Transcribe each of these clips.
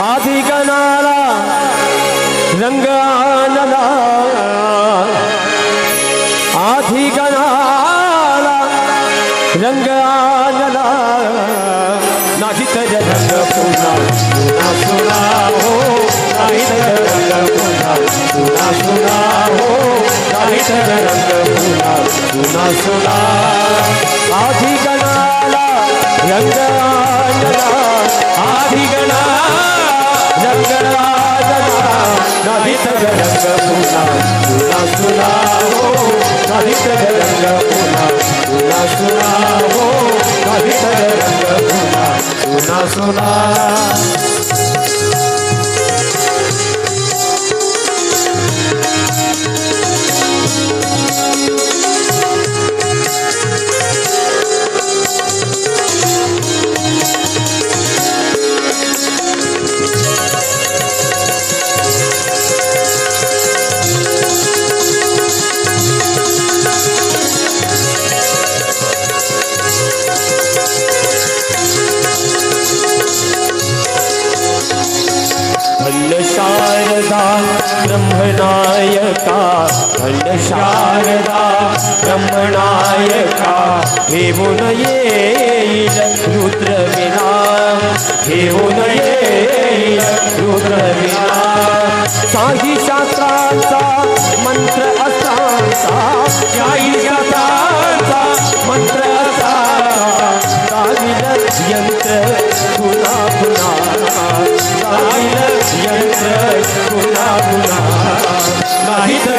आधी गणाला रंग आणला आधी गणाला रंग आणला नाही तर रंग पुन्हा पुन्हा सुना हो नाही तर रंग पुन्हा सुना हो नाही तर रंग पुन्हा सुना रंग पुन्हा पुन्हा सुना हो नाही तर रंग पुन्हा पुन्हा सुना हो नाही तर रंग पुन्हा पुन्हा सुना भल्ल शारदा ब्रह्मनायका। भल्ल शारदा ब्रह्मनायका। घेऊन येईल रुद्रविना घेऊन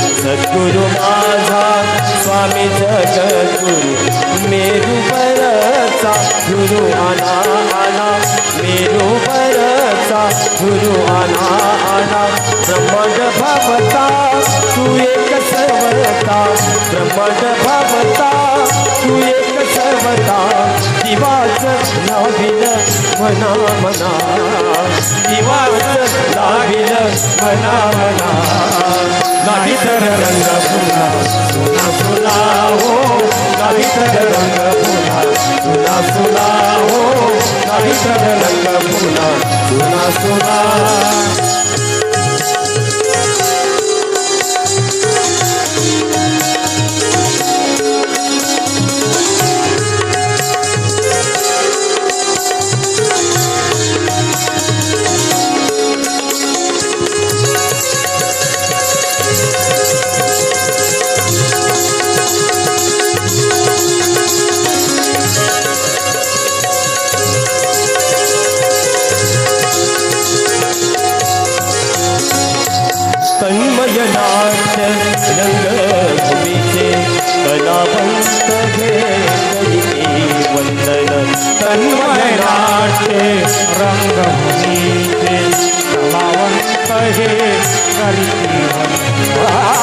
सद्गुरु माझा स्वामी जगद्गुरु मेरू परचा गुरु आना आना मेरू परचा गुरु आना आना ब्रह्मड भवता तू एक सर्वता. ब्रह्मड भवता तू एक सर्वता. दिवाच लाविल मना मना. दिवाच लाविल मना मना. नाही तर रंग पुन्हा सुना सुना हो नाही तर रंग पुन्हा सुना सुना हो नाही तर रंग पुन्हा सुना सुना तन्मय नाट्य रंगभूमीचे कलावंत घे करीती वंदन तन्मय नाट्य रंगभूमीचे कलावंत हे करीती तन्मय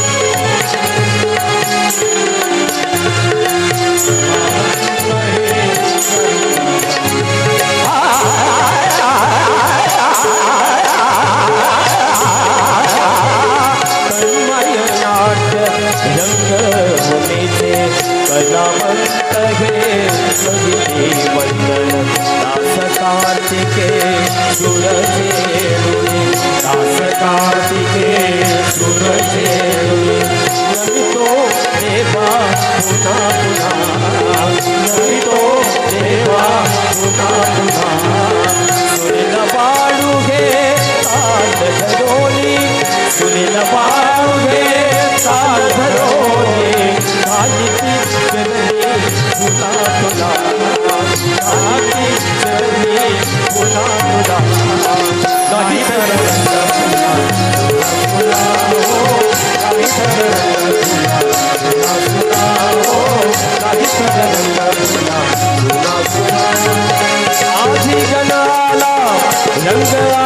Yeah.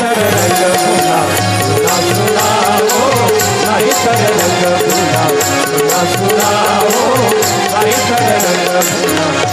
तर रंग तुला तुला तुला हो नाही तर रंग तुला तुला तुला हो नाही तर रंग तुला